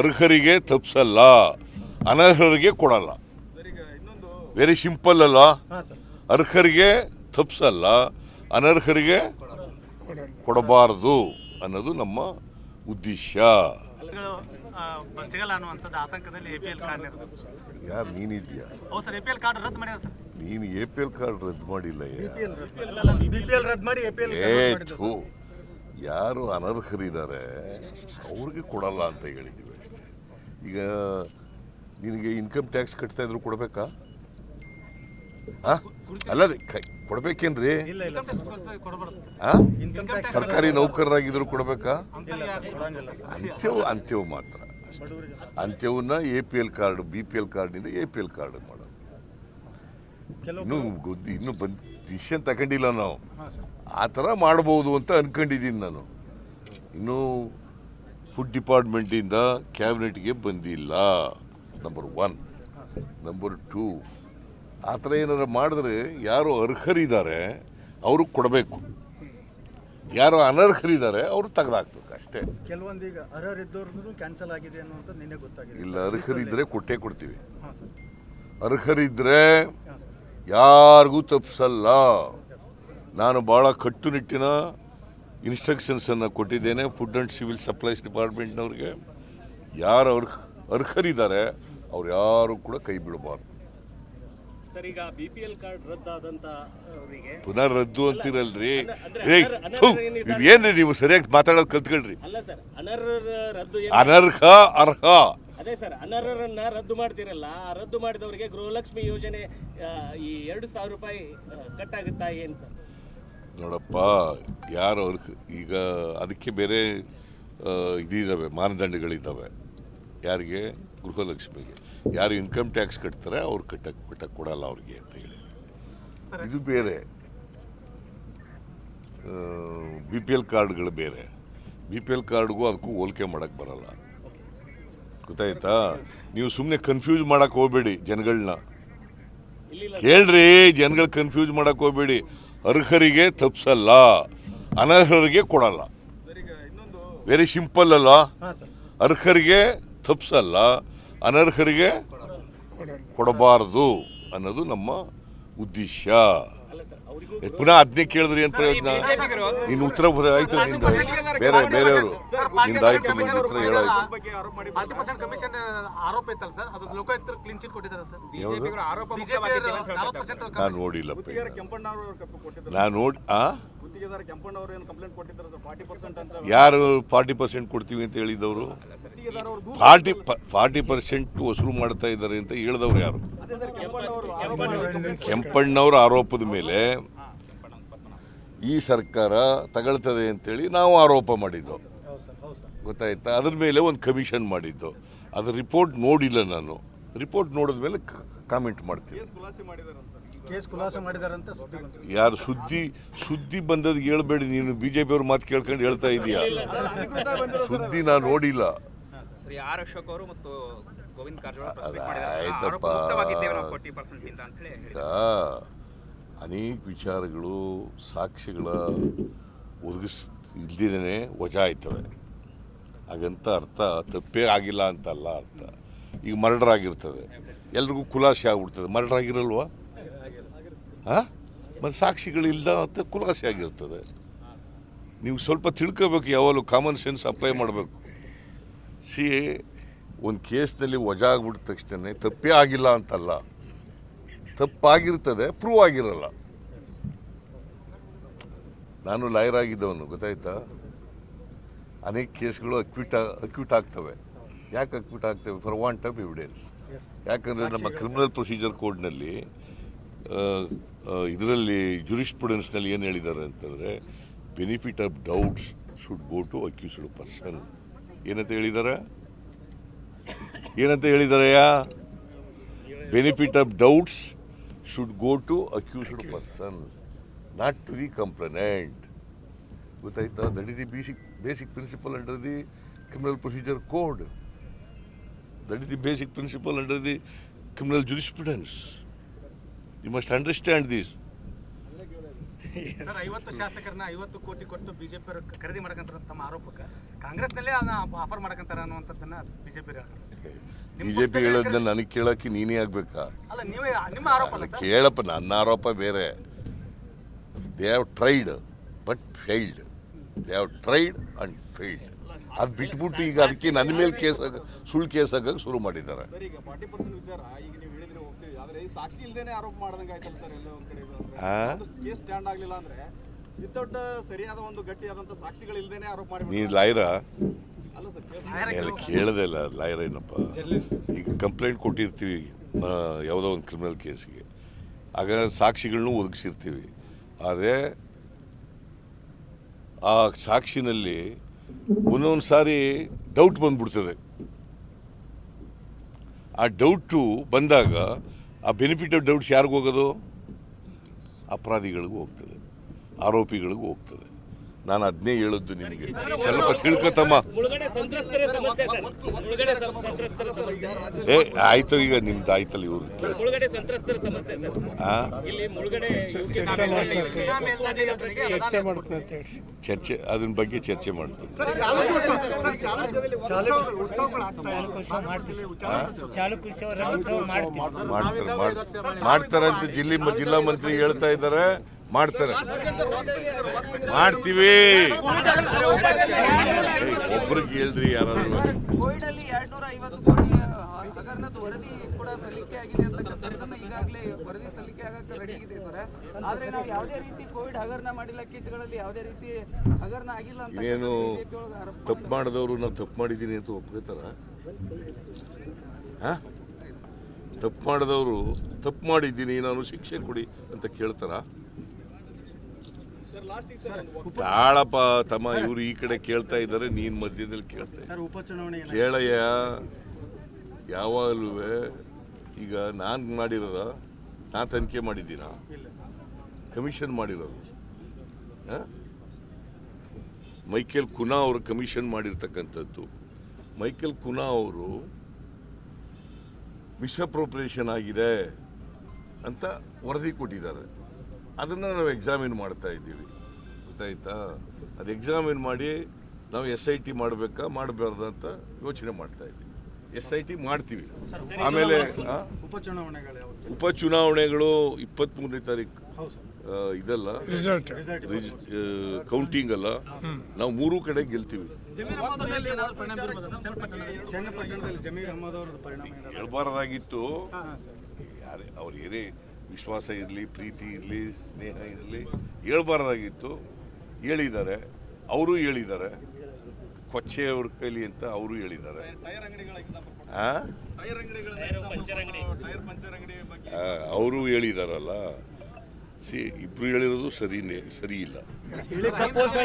ಅರ್ಹರಿಗೆ ತಪ್ಸಲ್ಲ ಅನರ್ಹರಿಗೆ ಕೊಡಲ್ಲ. Very simple ಅಲ್ಲ. ಹಾಂ ಸರ್ ಅರ್ಹರಿಗೆ ತಪ್ಸಲ್ಲ ಅನರ್ಹರಿಗೆ ಕೊಡಬಾರದು ಅನ್ನೋದು ನಮ್ಮ ಉದ್ದೇಶ. ಯಾರು ನೀನಿದ್ಯಾ? ಹೌದು ಸರ್ ಎ ಕಾರ್ಡ್ ರದ್ದು ಮಾಡ್ಯಾರ ಸರ್ ನೀನು ಎ ಪಿ ಎಲ್ ಕಾರ್ಡ್ ರದ್ದು ಮಾಡಿಲ್ಲ ಯಾ. ಎಲ್ ರದ್ದು ಮಾಡಿ ಎ ಪಿ ಎಲ್ ಏ ಥು, ಯಾರು ಅನರ್ಹರಿದ್ದಾರೆ ಅವ್ರಿಗೆ ಕೊಡಲ್ಲ ಅಂತ ಹೇಳಿದ್ದೀವಿ ಅಷ್ಟೇ ಈಗ ನಿನಗೆ ಇನ್ಕಮ್ ಟ್ಯಾಕ್ಸ್ ಕಟ್ತಾ ಇದ್ರು ಕೊಡಬೇಕಾ? ಆ? ಅಲ್ಲ ರೀ, ಕ- ಕೊಡ್ಬೇಕೇನ್ರಿ? ಆ? ಸರ್ಕಾರಿ ನೌಕರರಾಗಿದ್ರು ಕೊಡಬೇಕಾ? ಅಂತ್ಯವು ಅಂತ್ಯವು ಮಾತ್ರ. ಅಂತ್ಯವನ್ನ A P L card B P L ಕಾರ್ಡ್ನಿಂದ ಎ ಪಿ ಎಲ್ ಕಾರ್ಡ್ ಮಾಡೋದು ಇನ್ನೂ ಗೊತ್ತು ಇನ್ನೂ ಬಂದ್ ಡಿಸಿಷನ್ ತಗೊಂಡಿಲ್ಲ ನಾವು. ಆ ಥರ ಮಾಡ್ಬೋದು ಅಂತ ಅನ್ಕೊಂಡಿದ್ದೀನಿ ನಾನು. ಇನ್ನೂ ಫುಡ್ ಡಿಪಾರ್ಟ್ಮೆಂಟಿಂದ ಕ್ಯಾಬಿನೆಟ್ಗೆ ಬಂದಿಲ್ಲ. ನಂಬರ್ ಒನ್ ನಂಬರ್ ಟೂ ಆ ಥರ ಏನಾರು ಮಾಡಿದ್ರೆ ಯಾರು ಅರ್ಹರಿದ್ದಾರೆ ಅವ್ರಿಗೆ ಕೊಡಬೇಕು. ಯಾರು ಅನರ್ಹರಿದ್ದಾರೆ ಅವರು ತೆಗೆದಾಕ್ಬೇಕು ಅಷ್ಟೇ. ಕೆಲವೊಂದೀಗ ಅರ್ಹರಿದ್ದವ್ರದ್ದು ಕ್ಯಾನ್ಸಲ್ ಆಗಿದೆ ನಿನ್ನೆ ಗೊತ್ತಾಗಿದೆ. ಇಲ್ಲ ಅರ್ಹರಿದ್ದರೆ ಕೊಟ್ಟೇ ಕೊಡ್ತೀವಿ. ಹಾಂ ಸರ್. ಅರ್ಹರಿದ್ರೆ ಹಾಂ ಯಾರಿಗೂ ತಪ್ಪಿಸಲ್ಲ ನಾನು ಭಾಳ ಕಟ್ಟುನಿಟ್ಟಿನ ಇನ್ಸ್ಟ್ರಕ್ಷನ್ಸನ್ನು ಕೊಟ್ಟಿದ್ದೇನೆ ಫುಡ್ ಆ್ಯಂಡ್ ಸಿವಿಲ್ ಸಪ್ಲೈಸ್ ಡಿಪಾರ್ಟ್ಮೆಂಟ್ನವ್ರಿಗೆ ಯಾರು ಅವ್ರ ಅರ್ಹರಿದ್ದಾರೆ ಅವ್ರು ಯಾರು ಕೂಡ ಕೈ ಬಿಡಬಾರ್ದು. ಸರ್ ಈಗ ಬಿ ಪಿ ಎಲ್ ಕಾರ್ಡ್ ರದ್ದಾದಂತ ಅವರಿಗೆ ಪುನಃ ರದ್ದು ಅಂತೀರಲ್ರಿ. ಏನ್ರಿ ನೀವು ಸರಿಯಾಗಿ ಮಾತಾಡೋದು ಕಲ್ತ್ಕೊಳ್ರಿ. ಅಲ್ಲ ಸರ್ ಅನರ್ಹರ ರದ್ದು ಏನು ಅನರ್ಹ ಅರ್ಹ. ಅದೇ ಸರ್ ಅನರ್ಹರನ್ನ ರದ್ದು ಮಾಡ್ತಿರಲ್ಲ ಆ ರದ್ದು ಮಾಡಿದವರಿಗೆ ಗೃಹಲಕ್ಷ್ಮಿ ಯೋಜನೆ ಈ ಎರಡು ಸಾವಿರ ರೂಪಾಯಿ ಕಟ್ ಆಗುತ್ತಾ ಏನು ಸರ್? ನೋಡಪ್ಪ ಯಾರು ಅವ್ರಿಗೆ ಈಗ ಅದಕ್ಕೆ ಬೇರೆ ಇದಿದ್ದಾವೆ ಮಾನದಂಡಗಳಿದ್ದಾವೆ ಯಾರಿಗೆ? ಗೃಹಲಕ್ಷ್ಮಿಗೆ. ಯಾರು ಇನ್ಕಮ್ ಟ್ಯಾಕ್ಸ್ ಕಟ್ತಾರೆ ಅವ್ರು ಕಟ್ಟಕ್ಕೆ ಕಟ್ಟಕ್ಕೆ ಕೊಡಲ್ಲ ಅವ್ರಿಗೆ ಅಂತ ಹೇಳಿ ಇದು ಬೇರೆ. ಬಿ ಪಿ ಎಲ್ ಕಾರ್ಡ್ಗಳು ಬೇರೆ. ಬಿ ಪಿ ಎಲ್ ಕಾರ್ಡ್ಗೂ ಅದಕ್ಕೂ ಹೋಲಿಕೆ ಮಾಡಕ್ಕೆ ಬರಲ್ಲ. ಗೊತ್ತಾಯ್ತಾ? ನೀವು ಸುಮ್ಮನೆ ಕನ್ಫ್ಯೂಸ್ ಮಾಡಕ್ಕೆ ಹೋಗಬೇಡಿ ಜನಗಳನ್ನ ಕೇಳ್ರಿ ಜನಗಳು ಕನ್ಫ್ಯೂಸ್ ಮಾಡೋಕ್ಕೆ ಹೋಗ್ಬೇಡಿ. ಅರ್ಹರಿಗೆ ತಪ್ಸಲ್ಲ ಅನರ್ಹರಿಗೆ ಕೊಡಲ್ಲ. ವೆರಿ ಸಿಂಪಲ್ ಅಲ್ಲ. ಅರ್ಹರಿಗೆ ತಪ್ಸಲ್ಲ ಅನರ್ಹರಿಗೆ ಕೊಡಬಾರದು ಅನ್ನೋದು ನಮ್ಮ ಉದ್ದೇಶ. ಪುನಃ ಅದನ್ನೇ ಕೇಳಿದ್ರೆ ಏನ್ ಪ್ರಯೋಜನ ನಿಮ್ಮ ಉತ್ತರ ಆಯ್ತು ನಿಂದು ಬೇರೆ ಬೇರೆಯವರು. ನಿಂದ ಆಯ್ತು ನಿಂದ ಉತ್ತರ ಹೇಳಾಯ್ತು. ನಾನು ನೋಡಿಲ್ಲ ನಾನು ನೋಡಿ ಆ? ಯಾರು ಫಾರ್ಟಿ ಪರ್ಸೆಂಟ್ ಕೊಡ್ತೀವಿ ಅಂತ ಹೇಳಿದವರು? ಫಾರ್ಟಿ ಫಾರ್ಟಿ ಪರ್ಸೆಂಟ್ ವಸೂಲು ಮಾಡ್ತಾ ಇದ್ದಾರೆ ಅಂತ ಹೇಳಿದವರು ಯಾರು? ಅದೇ ಸರ್ ಕೆಂಪಣ್ಣವರು ಆರೋಪದ ಮೇಲೆ ಈ ಸರ್ಕಾರ ತಗೊಳ್ತದೆ ಅಂತೇಳಿ ನಾವು ಆರೋಪ ಮಾಡಿದ್ದು. ಹೌದು ಸರ್ ಹೌದು ಸರ್ ಗೊತ್ತಾಯ್ತಾ? ಅದ್ರ ಮೇಲೆ ಒಂದು ಕಮಿಷನ್ ಮಾಡಿದ್ದು. ಅದ್ರ ರಿಪೋರ್ಟ್ ನೋಡಿಲ್ಲ ನಾನು. ರಿಪೋರ್ಟ್ ನೋಡಿದ ಮೇಲೆ ಕಾಮೆಂಟ್ ಮಾಡ್ತೀನಿ. ಯಾರು ಸುದ್ದಿ ಸುದ್ದಿ ಬಂದದ್ ಹೇಳ್ಬೇಡಿ ನೀನು. ಬಿಜೆಪಿ ಅವ್ರ ಮಾತು ಕೇಳ್ಕೊಂಡು ಹೇಳ್ತಾ ಇದೀಯಾ? ಸುದ್ದಿ ನಾನು ನೋಡಿಲ್ಲ. ಶ್ರೀ ಆರ್ ಅಶೋಕ್ ಅವರು ಮತ್ತು ಗೋವಿಂದ್ ಅನೇಕ ವಿಚಾರಗಳು ಸಾಕ್ಷಿಗಳ ಒದಗಿಸ್ ಇಲ್ದಿದ್ದೇನೆ ವಜಾ ಆಯ್ತವೆ. ಹಾಗಂತ ಅರ್ಥ ತಪ್ಪೇ ಆಗಿಲ್ಲ ಅಂತಲ್ಲ ಅರ್ಥ. ಈಗ ಮರ್ಡರ್ ಆಗಿರ್ತದೆ ಎಲ್ರಿಗೂ ಖುಲಾಸೆ ಆಗ್ಬಿಡ್ತದೆ. ಮರ್ಡರ್ ಆಗಿರಲ್ವಾ ಹಾಂ ಮತ್ತು ಸಾಕ್ಷಿಗಳಿಲ್ದ ಅಂತ ಖುಲಾಸೆ ಆಗಿರ್ತದೆ. ನೀವು ಸ್ವಲ್ಪ ತಿಳ್ಕೋಬೇಕು ಯಾವಾಗಲೂ ಕಾಮನ್ ಸೆನ್ಸ್ ಅಪ್ಲೈ ಮಾಡಬೇಕು. ಸಿ ಒಂದು ಕೇಸ್ನಲ್ಲಿ ವಜಾ ಆಗ್ಬಿಟ್ಟ ತಕ್ಷಣ ತಪ್ಪೇ ಆಗಿಲ್ಲ ಅಂತಲ್ಲ. ತಪ್ಪಾಗಿರ್ತದೆ ಪ್ರೂವ್ ಆಗಿರಲ್ಲ. ನಾನು ಲಾಯರ್ ಆಗಿದ್ದವನು ಗೊತ್ತಾಯ್ತಾ? ಅನೇಕ ಕೇಸ್ಗಳು ಅಕ್ವಿಟ್ ಅಕ್ವಿಟ್ ಆಗ್ತವೆ. ಯಾಕೆ ಅಕ್ವಿಟ್ ಆಗ್ತವೆ? ಫಾರ್ ವಾಂಟ್ ಆಫ್ ಎವಿಡೆನ್ಸ್ ಯಾಕಂದರೆ ನಮ್ಮ ಕ್ರಿಮಿನಲ್ ಪ್ರೊಸೀಜರ್ ಕೋಡ್ನಲ್ಲಿ ಇದರಲ್ಲಿ ಜುರಿಸ್ಪ್ರುಡೆನ್ಸ್ನಲ್ಲಿ ಏನು ಹೇಳಿದ್ದಾರೆ ಅಂತಂದರೆ benefit of doubts should go to accused person ಏನಂತ ಹೇಳಿದ್ದಾರೆ? ಏನಂತ ಹೇಳಿದಾರೆಯಾ benefit of doubts should go to accused person not to the complainant ಗೊತ್ತಾಯ್ತಾ? That is the basic basic principle under the criminal procedure code that is the basic principle under the criminal jurisprudence you must understand this sir ಐವತ್ತು ಶಾಸಕರನ್ನ ಐವತ್ತು ಕೋಟಿ ಕೊಟ್ಟು BJP ಅವರು ಖರೀದಿ ಮಾಡ್ಕೊಂತಾರ ತಮ್ಮ ಆರೋಪಕ್ಕೆ. ಕಾಂಗ್ರೆಸ್ನಲ್ಲೇ ಅದನ್ನ ಆಫರ್ ಮಾಡಕಂತಾರ ಅನ್ನುವಂಥದ್ದನ್ನ ಬಿಜೆಪಿ ಬಿಜೆಪಿ ಹೇಳೋದನ್ನ ನನಗೆ ಕೇಳಕ್ಕೆ ನೀನೇ ಆಗ್ಬೇಕಾ? ಅಲ್ಲ ನೀವೇ ನಿಮ್ಮ ಆರೋಪ ಅಲ್ಲ ಕೇಳಪ್ಪ ನನ್ನ ಆರೋಪ ಬೇರೆ. They have tried but failed they have tried and failed ಅದು ಬಿಟ್ಬಿಟ್ಟು ಈಗ ಅದಕ್ಕೆ ನನ್ನ ಮೇಲೆ ಕೇಸ್ ಆಗ ಸುಳ್ಳು ಕೇಸ್ ಆಗಕ್ಕೆ ಶುರು ಮಾಡಿದ್ದಾರೆ. ಸಾಕ್ಷಿ ಇಲ್ದೇನೆ ಆರೋಪ ಮಾಡ್ದಂಗೆ ಆಯ್ತಲ್ಲ ಸರ್ ಎಲ್ಲ ಒಂದ್ ಕಡೆ ಕೇಸ್ ಸ್ಟ್ಯಾಂಡ್ ಆಗ್ಲಿಲ್ಲ ಅಂದ್ರೆ ವಿತೌಟ್ ಸರಿಯಾದ ಒಂದು ಗಟ್ಟಿಯಾದಂತ ಸಾಕ್ಷಿಗಳು ಇಲ್ದೇನೆ ಆರೋಪ ನೀ ಮಾಡಿ ಲಾಯರ ಅಲ್ಲ ಸರ್ ಎಲ್ಲ ಕೇಳದೆ ಇಲ್ಲ ಲಾಯರ್ ಏನಪ್ಪ? ಈಗ ಕಂಪ್ಲೇಂಟ್ ಕೊಟ್ಟಿರ್ತೀವಿ ಯಾವುದೋ ಒಂದು ಕ್ರಿಮಿನಲ್ ಕೇಸಿಗೆ ಆಗ ಸಾಕ್ಷಿಗಳನ್ನೂ ಒದಗಿಸಿರ್ತೀವಿ. ಆದರೆ ಆ ಸಾಕ್ಷಿನಲ್ಲಿ ಒಂದೊಂದು ಸಾರಿ ಡೌಟ್ ಬಂದ್ಬಿಡ್ತದೆ. ಆ ಡೌಟು ಬಂದಾಗ ಆ ಬೆನಿಫಿಟ್ ಆಫ್ ಡೌಟ್ಸ್ ಯಾರಿಗೂ ಹೋಗೋದು? ಅಪರಾಧಿಗಳಿಗೂ ಹೋಗ್ತದೆ. ಆರೋಪಿಗಳಿಗೂ ಹೋಗ್ತದೆ. ನಾನು ಅದನ್ನೇ ಹೇಳಿದ್ದು ನಿಮಗೆ. ಸ್ವಲ್ಪ ತಿಳ್ಕೊತಮ್ಮ ಏ ಆಯ್ತು ಈಗ ನಿಮ್ದು ಆಯ್ತಲ್ಲ ಇವ್ರು ಚರ್ಚೆ ಅದ್ರ ಬಗ್ಗೆ ಚರ್ಚೆ ಮಾಡ್ತೀನಿ ಮಾಡ್ತೀವಿ. ಮಾಡ್ತಾರೆ ಮಾಡ್- ಮಾಡ್ತಾರೆ. ಅಂತ ಜಿಲ್ಲೆ ಜಿಲ್ಲಾ ಮಂತ್ರಿ ಹೇಳ್ತಾ ಇದ್ದಾರೆ. ಮಾಡ್ತಾರೆ. ಮಾಡ್ತೀವಿ. ಒಬ್ರು ಕೇಳ್ರಿ ಯಾರಾದ್ರೂ ಏನು ತಪ್ಪು ಮಾಡಿದವರು ನಾವು ತಪ್ಪು ಮಾಡಿದ್ದೀನಿ ಅಂತ ಒಪ್ಕೋತಾರ? ಹಾ? ತಪ್ಪು ಮಾಡಿದವರು ತಪ್ಪು ಮಾಡಿದ್ದೀನಿ ನಾನು ಶಿಕ್ಷೆ ಕೊಡಿ ಅಂತ ಕೇಳ್ತಾರ ಸರ್ ಲಾಸ್ಟಿಗೆ ಸರ್ ಒಂದು ತಾಳಪ್ಪ ತಮ್ಮ ಇವರು ಈ ಕಡೆ ಕೇಳ್ತಾ ಇದ್ದಾರೆ ನೀನ್ ಮಧ್ಯದಲ್ಲಿ ಕೇಳ್ತಾ? ಕೇಳಯ್ಯ ಯಾವಾಗಲೂ ಈಗ ನಾನು ಮಾಡಿರೋದ ನಾ ತನಿಖೆ ಮಾಡಿದ್ದೀನ? ಕಮಿಷನ್ ಮಾಡಿರೋದು. ಮೈಕೇಲ್ ಮೈಕೆಲ್ ಕುನಾ ಅವರು ಕಮಿಷನ್ ಮಾಡಿರ್ತಕ್ಕಂಥದ್ದು. ಮೈಕೆಲ್ ಕುನಾ ಅವರು ಮಿಸ್ಅಪ್ರೋಪ್ರಿಯೇಷನ್ ಆಗಿದೆ ಅಂತ ವರದಿ ಕೊಟ್ಟಿದ್ದಾರೆ. ಅದನ್ನು ನಾವು ಎಕ್ಸಾಮಿನ್ ಮಾಡ್ತಾ ಇದ್ದೀವಿ. ಗೊತ್ತಾಯ್ತಾ? ಅದು ಎಕ್ಸಾಮಿನ್ ಮಾಡಿ ನಾವು ಎಸ್ ಐ ಟಿ ಮಾಡಬೇಕಾ ಮಾಡಬಾರ್ದು ಅಂತ ಯೋಚನೆ ಮಾಡ್ತಾ ಇದ್ದೀವಿ. ಎಸ್ ಐ ಟಿ ಮಾಡ್ತೀವಿ. ಆಮೇಲೆ? ಉಪಚುನಾವಣೆಗಳು ಇಪ್ಪತ್ತ್ಮೂರನೇ ತಾರೀಕು. ಹೌದು ಸರ್. ಇದಲ್ಲ? ಕೌಂಟಿಂಗ್ ಅಲ್ಲ? ನಾವು ಮೂರು ಕಡೆ ಗೆಲ್ತೀವಿ. ಚನ್ನಪಟ್ಟಣದಲ್ಲಿ ಜಮೀರ್ ಅಹಮದ್ ಅವರ ಪರಿಣಾಮ ಏನಾದ್ರು? ಹೇಳ್ಬಾರ್ದಾಗಿತ್ತು ಹಾ, ಹಾ, ಸರ್. ಯಾರೇ ಅವ್ರು ಏನೇ ವಿಶ್ವಾಸ ಇರಲಿ ಪ್ರೀತಿ ಇರಲಿ ಸ್ನೇಹ ಇರಲಿ ಹೇಳ್ಬಾರ್ದಾಗಿತ್ತು. ಹೇಳಿದ್ದಾರೆ ಅವರು ಹೇಳಿದ್ದಾರೆ. ಕೊಚ್ಚೆ ಅವ್ರ ಕೈಲಿ ಅಂತ ಅವರು ಹೇಳಿದ್ದಾರೆ. ಟೈರ್ ಅಂಗಡಿಗಳ ಎಕ್ಸಾಂಪಲ್ ಆ? ಟೈರ್ ಅಂಗಡಿಗಳ ಟೈರ್ ಪಂಚರ್ ಅಂಗಡಿ ಬಗ್ಗೆ. ಅವರು ಹೇಳಿದಾರಲ್ಲ. ಸಿ ಇಬ್ರು ಹೇಳಿರೋದು ಸರಿನೇ ಸರಿ ಇಲ್ಲ.